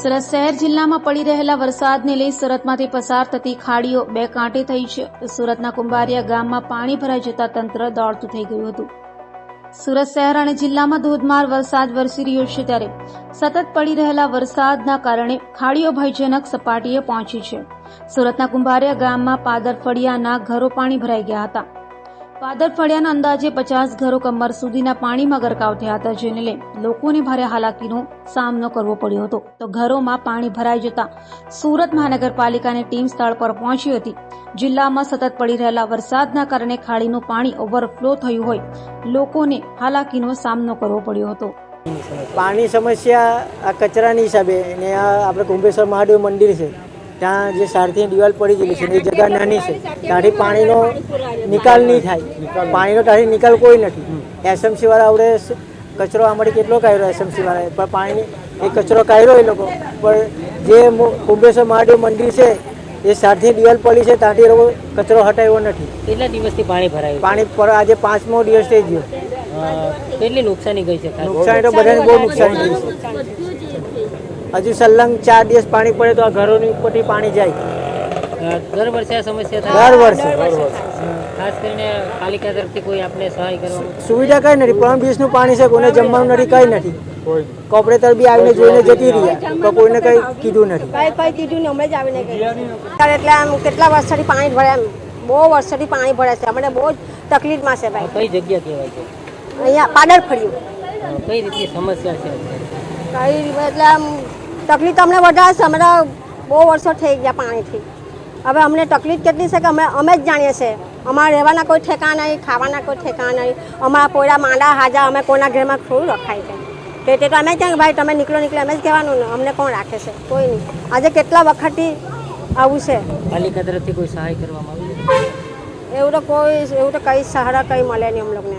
સુરત શહેર જિલ્લામાં પડી રહેલા વરસાદને લઈ સુરતમાંથી પસાર થતી ખાડીઓ બે કાંઠે થઈ છે. સુરતના કુંભારિયા ગામમાં પાણી ભરાઈ જતા તંત્ર દોડતું થઈ ગયું હતું. સુરત શહેર અને જિલ્લામાં ધોધમાર વરસાદ વરસી રહ્યો છે ત્યારે સતત પડી રહેલા વરસાદના કારણે ખાડીઓ ભયજનક સપાટીએ પહોંચી છે. સુરતના કુંભારિયા ગામમાં પાદર ફળિયાના ઘરો પાણી ભરાઈ ગયા હતા. પાદરફળિયાના અંદાજે પચાસ ઘરો કમર સુધીના પાણીમાં ગરકાવ થયા હતા. જેને લઈ લોકોને ભારે હાલાકીનો સામનો કરવો પડ્યો હતો. તો ઘરોમાં પાણી ભરાઈ જતા સુરત મહાનગરપાલિકાની ટીમ સ્થળ પર પહોંચી હતી. જિલ્લામાં સતત પડી રહેલા વરસાદના કારણે ખાડીનું પાણી ઓવરફ્લો થયું હોય, લોકોને હાલાકીનો સામનો કરવો પડ્યો હતો. પાણી સમસ્યા આ કચરાની હિસાબે અને આ આપણે કુંભેશ્વર મહાદેવ મંદિર છે. ત્યાં જે સારથી દિવાલ પડી ગયેલી છે એ જગ્યા નાની છે. ત્યાંથી પાણીનો નિકાલ નહીં થાય. પાણીનો ત્યાંથી નિકાલ કોઈ નથી. એસએમસી વાળા આવડે કચરો આમાંથી કેટલો કાઢ્યો એસએમસી વાળાએ? પણ પાણી એ કચરો કાઢ્યો એ લોકો. પણ જે કુંભેશ્વર મહાદેવ મંદિર છે એ સારથી દિવાલ પડી છે ત્યાંથી એ લોકો કચરો હટાવ્યો નથી. કેટલા દિવસથી પાણી ભરાયું? પાણી પર આજે પાંચમો દિવસ થઈ ગયો. કેટલી નુકસાની ગઈ છે? નુકસાની તો બધાને બહુ નુકસાની થયું છે. હજુ સલંગ ચાર દિવસ પાણી પડે તો આ ઘરોની ઉપરથી પાણી જાય. દર વર્ષે આ સમસ્યા થાય? દર વર્ષે ખાસ કરીને પાલિકા તરફથી કોઈ આપણે સહાય કરવા સુવિધા કઈ નથી ત્રણ દિવસનું પાણી છે કોઈને જમવાનું નથી કઈ નથી. કોપરેટર બી આવીને જોઈને જતી રહી. તો કોઈને કઈ કીધું નથી. કઈ કઈ કીધું ને હમણાં જ આવીને કહ્યું ત્યારે એટલે આમ કેટલા વર્ષથી પાણી ભરે એમ? બહુ વર્ષથી પાણી ભરે છે. અમને બહુ જ તકલીફમાં છે ભાઈ. કઈ જગ્યા કહેવાય છે? અહીંયા પાડર ફર્યું કઈ રીતની સમસ્યા છે? કઈ એટલે આમ તકલીફ તો અમને વધારે છે. અમારા બહુ વર્ષો થઈ ગયા પાણીથી. હવે અમને તકલીફ કેટલી છે કે અમે અમે જ જાણીએ છીએ. અમારા રહેવાના કોઈ ઠેકાણ નહીં ખાવાના કોઈ ઠેકાણ નહીં. અમારા પોયરા માંડા હાજા અમે કોના ઘરમાં થોડું રખાય છે. તે તે તો અમે ક્યાં કે ભાઈ તમે નીકળો નીકળો. એમ જ કહેવાનું ને. અમને કોણ રાખે છે? કોઈ નહીં. આજે કેટલા વખતથી આવું છે? પાલિકા તરફથી કોઈ સહાય કરવામાં આવી એવું તો કોઈ એવું તો કઈ સહારા કંઈ મળે નહીં અમ લોકોને